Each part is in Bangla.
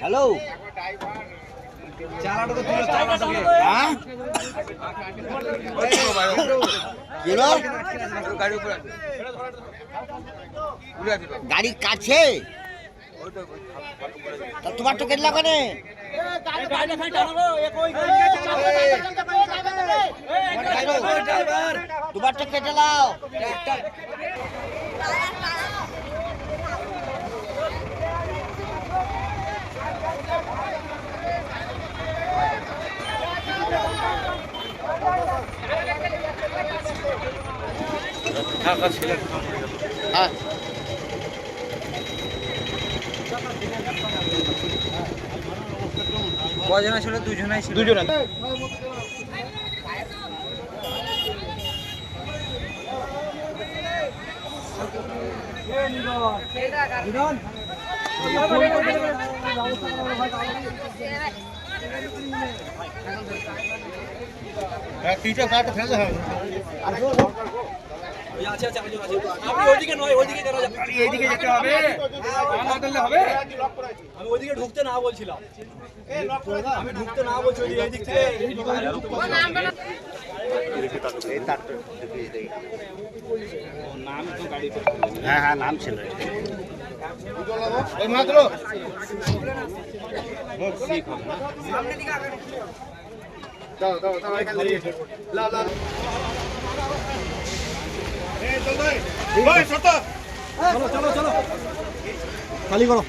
হ্যালো। হ্যাঁ? গাড়ির কাছে? তোমার তো কেটলা কেন তো কেটে লাও হ্যাঁ কজনা ছিল দুজনাই ছিল? দুজনে এইদিকে যেতে হবে হবে। আমি ওইদিকে ঢুকতে না বলছিলাম। আমি ঢুকতে না বলছি এই দিক থেকে হ্যাঁ হ্যাঁ নাম ছিল। খালি করো করো আগাও এই ড্রাইভার চাপো গাড়িতে ড্রাইভার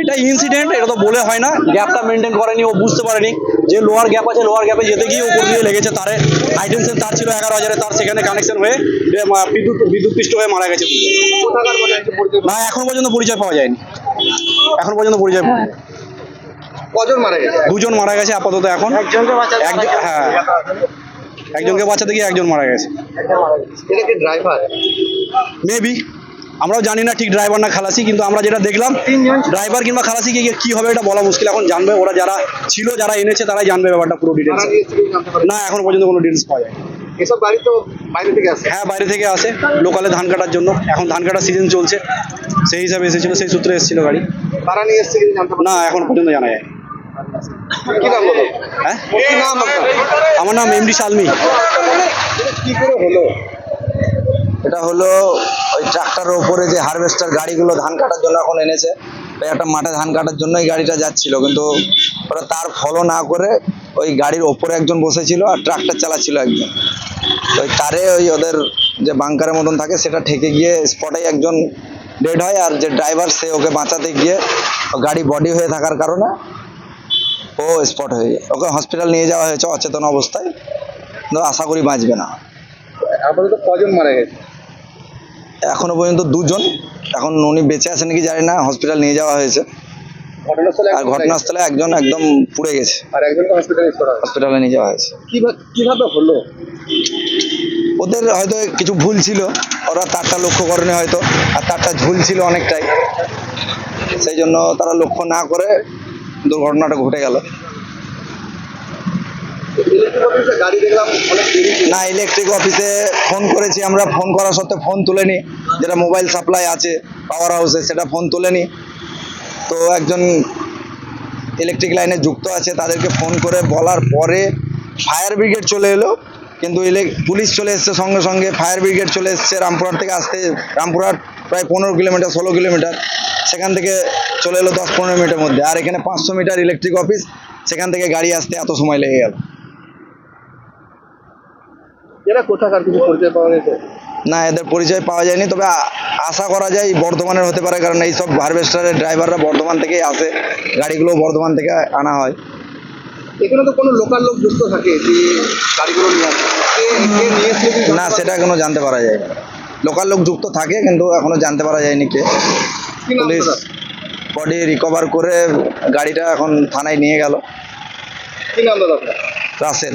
এটা ইনসিডেন্ট এটা তো বলে হয় না। গ্যাপটা মেনটেন করেনি ও বুঝতে পারেনি। যে লোয়ার গ্যাপ আছে লোয়ার গ্যাপে যেতে গিয়ে উপর দিয়ে লেগেছে তারে। হাইটেনশন তার ছিল এগারো হাজারে তার সেখানে কানেকশন হয়ে বিদ্যুৎ বিদ্যুৎ পৃষ্ঠ হয়ে মারা গেছে। না এখন পর্যন্ত পরিচয় পাওয়া যায়নি। এখন পর্যন্ত পরিচয় পাওয়া যায়নি। কজন মারা গেছে? দুজন মারা গেছে আপাতত এখন। একজনকে বাঁচাতে একজন হ্যাঁ। একজনকে বাঁচাতে গিয়ে একজন মারা গেছে। এটা কি ড্রাইভার মেবি আমরাও জানি না ঠিক ড্রাইভার না খালাসি কিন্তু আমরা যেটা দেখলাম ড্রাইভার কিংবা খালাসি গিয়ে কি হবে এটা বলা মুশকিল। এখন জানবে ওরা যারা ছিল যারা এনেছে তারাই জানবে ব্যাপারটা পুরো ডিটেলস না এখন পর্যন্ত কোনো ডিটেলস পাওয়া যায় এসব গাড়ি তো বাইরে থেকে আসে। হ্যাঁ বাইরে থেকে আসে। লোকালে ধান কাটার জন্য। এখন ধান কাটার সিজন চলছে। সেই হিসাবে এসেছিল সেই সূত্রে এসেছিল গাড়ি। তারা নিয়ে এসছে জানতে না এখন পর্যন্ত জানা যায় হ্যাঁ? আমার নাম এমডি শালমি। কি করে হলো? এটা হলো ওই ট্রাক্টারের উপরে যে হারভেস্টার গাড়িগুলো ধান কাটার জন্য এখন এনেছে। একটা মাঠে ধান কাটার জন্য গাড়িটা যাচ্ছিল, কিন্তু ওরা তার ফলো না করে ওই গাড়ির ওপরে একজন বসেছিল আর ট্রাক্টর চালাচ্ছিল একজন। ওই তারে ওই ওদের যে বাংকারের মতন থাকে, সেটা ঠেকে গিয়ে স্পটে একজন ডেড হয় আর যে ড্রাইভার সে ওকে বাঁচাতে গিয়ে গাড়ি বডি হয়ে থাকার কারণে ও স্পট হয়ে যায়। ওকে হসপিটাল নিয়ে যাওয়া হয়েছে অচেতন অবস্থায়। আশা করি বাঁচবে না। আপাতত কজন মারা গেছে? এখনও পর্যন্ত দুজন। এখন উনি বেঁচে আছে নাকি জানি না হসপিটাল নিয়ে যাওয়া হয়েছে। আর ঘটনাস্থলে একজন একদম পুড়ে গেছে। আর একজনকে হসপিটালাইজ হসপিটালে নিয়ে যাওয়া হয়েছে। কীভাবে কীভাবে হলো? ওদের হয়তো কিছু ভুল ছিল ওরা তারটা লক্ষ্য করেনি হয়তো আর তারটা ঝুল ছিল অনেকটাই। সেই জন্য তারা লক্ষ্য না করে দুর্ঘটনাটা ঘটে গেল ইলেকট্রিক অফিসে গাড়ি দেখলাম অনেক দেরি ছিল। না ইলেকট্রিক অফিসে ফোন করেছি আমরা ফোন করা সত্ত্বেও ফোন তুলেনি। যেটা মোবাইল সাপ্লাই আছে পাওয়ার হাউসে সেটা ফোন তুলেনি। তো একজন ইলেকট্রিক লাইনে যুক্ত আছে, তাদেরকে ফোন করে বলার পরে ফায়ার ব্রিগেড চলে এলো। কিন্তু ইলেক পুলিশ চলে এসছে সঙ্গে সঙ্গে। ফায়ার ব্রিগেড চলে এসছে রামপুরহাট থেকে আসতে। রামপুরহাট প্রায় পনেরো কিলোমিটার, ষোলো কিলোমিটার। সেখান থেকে চলে এলো দশ পনেরো মিনিটের মধ্যে। আর এখানে পাঁচশো মিটার ইলেকট্রিক অফিস সেখান থেকে গাড়ি আসতে এত সময় লেগে গেল। এরা কোথাকার কিছু পরিচয় পাওয়া গেছে? না এদের পরিচয় পাওয়া যায়নি তবে আশা করা যায় বর্ধমানের হতে পারে কারণ এইসব হারভেস্টারের ড্রাইভাররা বর্ধমান থেকেই আসে গাড়িগুলো বর্ধমান থেকে আনা হয়। এখানে তো কোনো লোকাল লোক যুক্ত থাকে যে গাড়িগুলো নিয়ে না সেটা এখনও জানতে পারা যায়নি। লোকাল লোক যুক্ত থাকে কিন্তু এখনও জানতে পারা যায়নি কে। পুলিশ বডি রিকভার করে গাড়িটা এখন থানায় নিয়ে গেল। রাসেল।